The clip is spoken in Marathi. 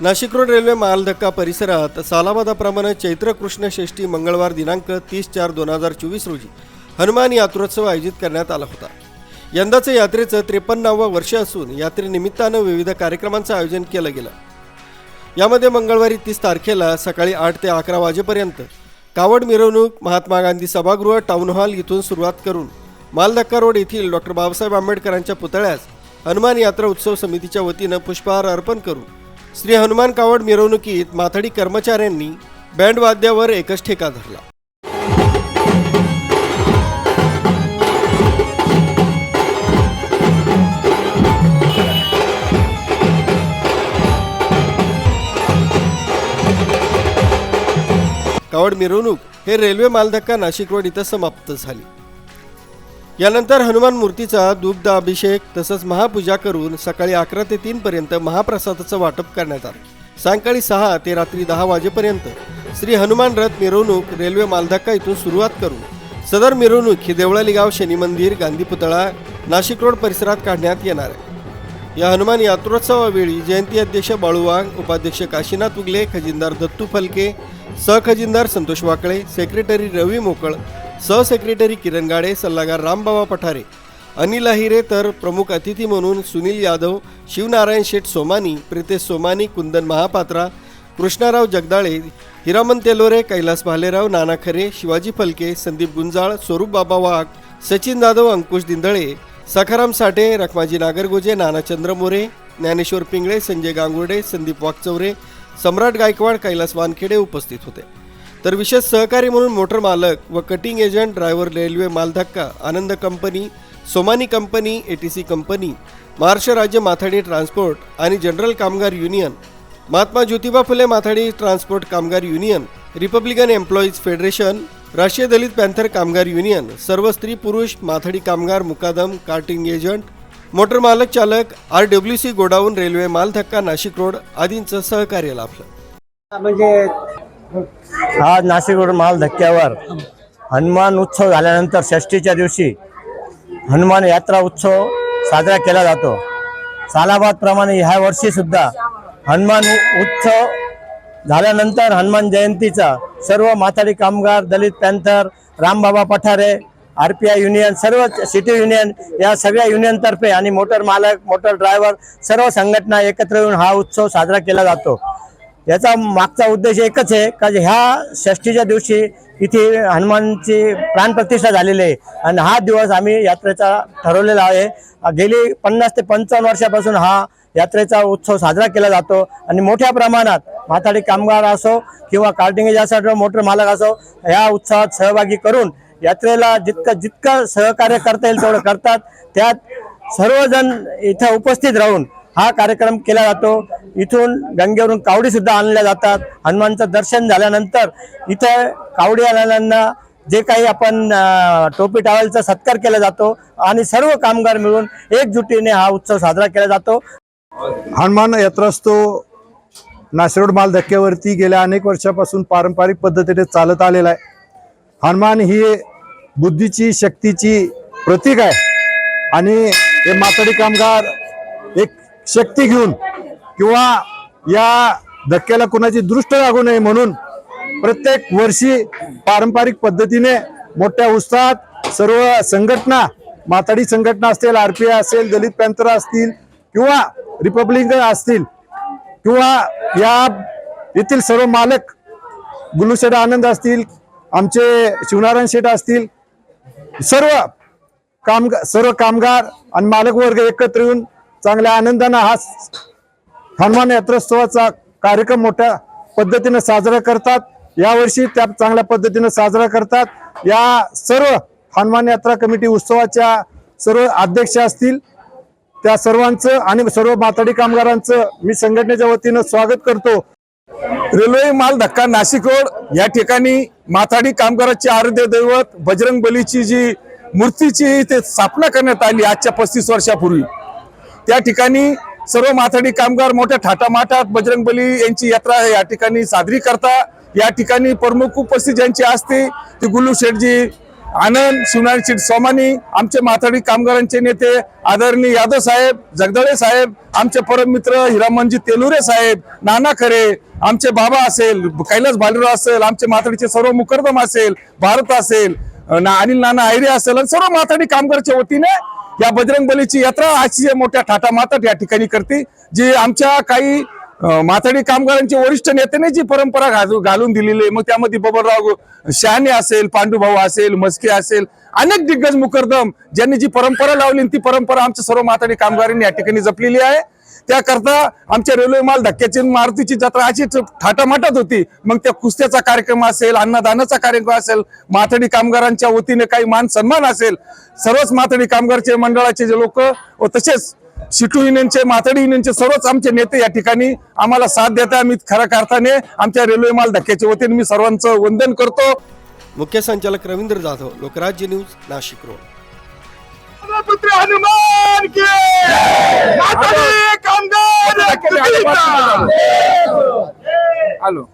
नाशिक रोड रेल्वे मालधक्का परिसरात सालाबादाप्रमाणे चैत्र कृष्ण षष्ठी मंगळवार दिनांक तीस चार दोन हजार चोवीस रोजी हनुमान यात्रोत्सव आयोजित करण्यात आला होता. यंदाचं यात्रेचं त्रेपन्नावं वर्ष असून यात्रेनिमित्तानं विविध कार्यक्रमांचं आयोजन केलं गेलं. यामध्ये मंगळवारी तीस तारखेला सकाळी आठ ते अकरा वाजेपर्यंत कावड मिरवणूक महात्मा गांधी सभागृह टाऊन हॉल इथून सुरुवात करून मालधक्का रोड येथील डॉक्टर बाबासाहेब आंबेडकरांच्या पुतळ्यास हनुमान यात्रा उत्सव समितीच्या वतीनं पुष्पहार अर्पण करून श्री हनुमान कावड मिरवणुकीत माथाडी कर्मचाऱ्यांनी बँड वाद्यावर एकच ठेका धरला. कावड मिरवणूक हे रेल्वे मालधक्का नाशिक रोड इथं समाप्त झाली. यानंतर हनुमान मूर्तीचा दुग्ध अभिषेक तसंच महापूजा करून सकाळी अकरा ते तीन पर्यंत महाप्रसादाचं वाटप करण्यात आलं. सायंकाळी सहा ते रात्री दहा वाजेपर्यंत श्री हनुमान रथ मिरवणूक रेल्वे मालधक्का इथून सुरुवात करून सदर मिरवणूक ही देवळाली गाव शनी मंदिर गांधी पुतळा नाशिक रोड परिसरात काढण्यात येणार आहे. या हनुमान यात्रोत्सवावेळी जयंती अध्यक्ष बाळुवांग उपाध्यक्ष काशीनाथ उगले खजिनदार दत्तू फलके सहखजिनदार संतोष वाकळे सेक्रेटरी रवी मोकळ सहसेक्रेटरी किरण गाडे सल्लागार रामबाबा पठारे अनिल अहिरे तर प्रमुख अतिथी म्हणून सुनील यादव शिवनारायण शेठ सोमानी प्रितेश सोमानी कुंदन महापात्रा कृष्णाराव जगदाळे हिरामन तेलोरे कैलास भालेराव नाना खरे शिवाजी फलके संदीप गुंजाळ स्वरूप बाबा वाघ सचिन जाधव अंकुश दिंदळे सखाराम साठे रखमाजी नागरगोजे नानाचंद्र मोरे ज्ञानेश्वर पिंगळे संजय गांगुर्डे संदीप वाघचौरे सम्राट गायकवाड कैलास वानखेडे उपस्थित होते. तर विशेष सहकारी म्हणून मोटर मालक व cutting agent driver railway Maldhakka Anand company Somani company A T C company Maharashtra राज्य माथाडी ट्रान्सपोर्ट आणि जनरल कामगार युनियन महात्मा ज्योतिबा फुले माथाडी ट्रान्सपोर्ट कामगार युनियन रिपब्लिकन एम्प्लॉईज फेडरेशन राष्ट्रीय दलित पॅन्थर कामगार युनियन सर्व स्त्री पुरुष माथाडी कामगार मुकादम कार्टिंग एजंट मोटर मालक चालक R W C godown railway Maldhakka Nashik road आदींचं सहकार्य लाभलं. म्हणजे आज नाशिक रोड माल धक्क्यावर. हनुमान उत्सव झाल्यानंतर षष्टीच्या दिवशी हनुमान यात्रा उत्सव साजरा केला जातो. सालाबादप्रमाणे ह्या वर्षीसुद्धा हनुमान उत्सव झाल्यानंतर हनुमान जयंतीचा सर्व माथाडी कामगार Dalit panther Rambaba Pathare R P I union सर्व सिटी युनियन या सगळ्या युनियनतर्फे आणि मोटर मालक मोटर ड्रायव्हर सर्व संघटना एकत्र येऊन हा उत्सव साजरा केला जातो. याचा मागचा उद्देश एकच आहे का जे ह्या षष्टीच्या दिवशी इथे हनुमानची प्राणप्रतिष्ठा झालेली आहे. आणि हा दिवस आम्ही यात्रेचा ठरवलेला आहे. गेली पन्नास ते पंचावन्न वर्षापासून हा यात्रेचा उत्सव साजरा केला जातो. आणि मोठ्या प्रमाणात माथाडी कामगार असो किंवा कार्टिंग असो मोटर मालक असो या उत्सवात सहभागी करून यात्रेला जितकं जितकं सहकार्य करता येईल तेवढं करतात. त्यात सर्वजण इथं उपस्थित राहून हा कार्यक्रम केला जातो. इथून गंगेवरून कावडी सुद्धा आणल्या जातात. हनुमानचं दर्शन झाल्यानंतर इथं कावडी आणल्यांना जे काही आपण टोपी टावेलचा सत्कार केला जातो आणि सर्व कामगार मिळून एकजुटीने हा उत्सव साजरा केला जातो. हनुमान यात्रास्तो नाशिरोड माल धक्क्यावरती गेल्या अनेक वर्षापासून पारंपरिक पद्धतीने चालत आलेला आहे. हनुमान ही बुद्धीची शक्तीची प्रतीक आहे. आणि हे माथाडी कामगार एक शक्ती घेऊन किंवा या धक्क्याला कुणाची दृष्ट लागू नये म्हणून प्रत्येक वर्षी पारंपरिक पद्धतीने मोठ्या उत्साहात सर्व संघटना माथाडी संघटना असतील आरपीआय असेल दलित पॅन्थर असतील किंवा रिपब्लिकन असतील किंवा या येथील सर्व मालक गुलूशेठ आनंद असतील आमचे शिवनारायण शेठ असतील सर्व कामगार सर्व कामगार आणि मालक वर्ग एकत्र येऊन चांगल्या आनंदानं हा हनुमान यात्रोत्सवाचा कार्यक्रम मोठ्या पद्धतीने साजरा करतात. यावर्षी त्या चांगल्या पद्धतीने साजरा करतात. या सर्व हनुमान यात्रा कमिटी उत्सवाच्या सर्व अध्यक्ष असतील. त्या सर्वांचं आणि सर्व माथाडी कामगारांचं मी संघटनेच्या वतीनं स्वागत करतो. रेल्वे माल धक्का नाशिक रोड या ठिकाणी माथाडी कामगाराचे आराध्य दैवत बजरंग बलीची जी मूर्तीची ते स्थापना करण्यात आली आजच्या पस्तीस वर्षापूर्वी. त्या ठिकाणी सर्व माथाडी कामगार मोठ्या थाटामाटात बजरंग बली यांची यात्रा या ठिकाणी साजरी करता. या ठिकाणी प्रमुख उपस्थित ज्यांची असते ती गुल्लू शेठजी आनंद शिवनारायण शेठ सोमानी आमचे माथाडी कामगारांचे नेते आदरणीय यादव साहेब जगदळे साहेब आमचे परम मित्र हिरामनजी तेलुरे साहेब नाना खरे आमचे बाबा असेल कैलास भालेराव असेल आमचे माथाडीचे सर्व मुकरदम असेल भारत असेल ना अनिल नाना आयरे असेल आणि सर्व माथाडी कामगारच्या वतीने या बजरंग बलीची यात्रा अतिशय मोठ्या ठाटा मातात या ठिकाणी करते जी आमच्या काही माथाडी कामगारांचे वरिष्ठ नेत्याने जी परंपरा घालून दिलेली आहे. मग त्यामध्ये बबनराव शहाणे असेल पांडुभाऊ असेल मस्के असेल अनेक दिग्गज मुकरदम ज्यांनी जी परंपरा लावली ती परंपरा आमच्या सर्व माथाडी कामगारांनी या ठिकाणी जपलेली आहे. त्याकरता आमच्या रेल्वे माल धक्क्याची मारुतीची जत्रा अशी थाटामाटात होती. मग त्या कुस्त्याचा कार्यक्रम असेल अन्नदानाचा कार्यक्रम असेल माथडी कामगारांच्या वतीने काही मान सन्मान असेल सर्वच माथडी कामगारचे मंडळाचे जे लोक व तसेच शिटू युनियनचे माथडी युनियनचे सर्वच आमचे नेते या ठिकाणी आम्हाला साथ देतात मी खऱ्या अर्थाने आमच्या रेल्वे माल धक्क्याच्या वतीने मी सर्वांचं वंदन करतो. मुख्य संचालक रवींद्र जाधव लोकराज्य न्यूज नाशिक रोड. पुत्र हनुमान के कामगार आलो.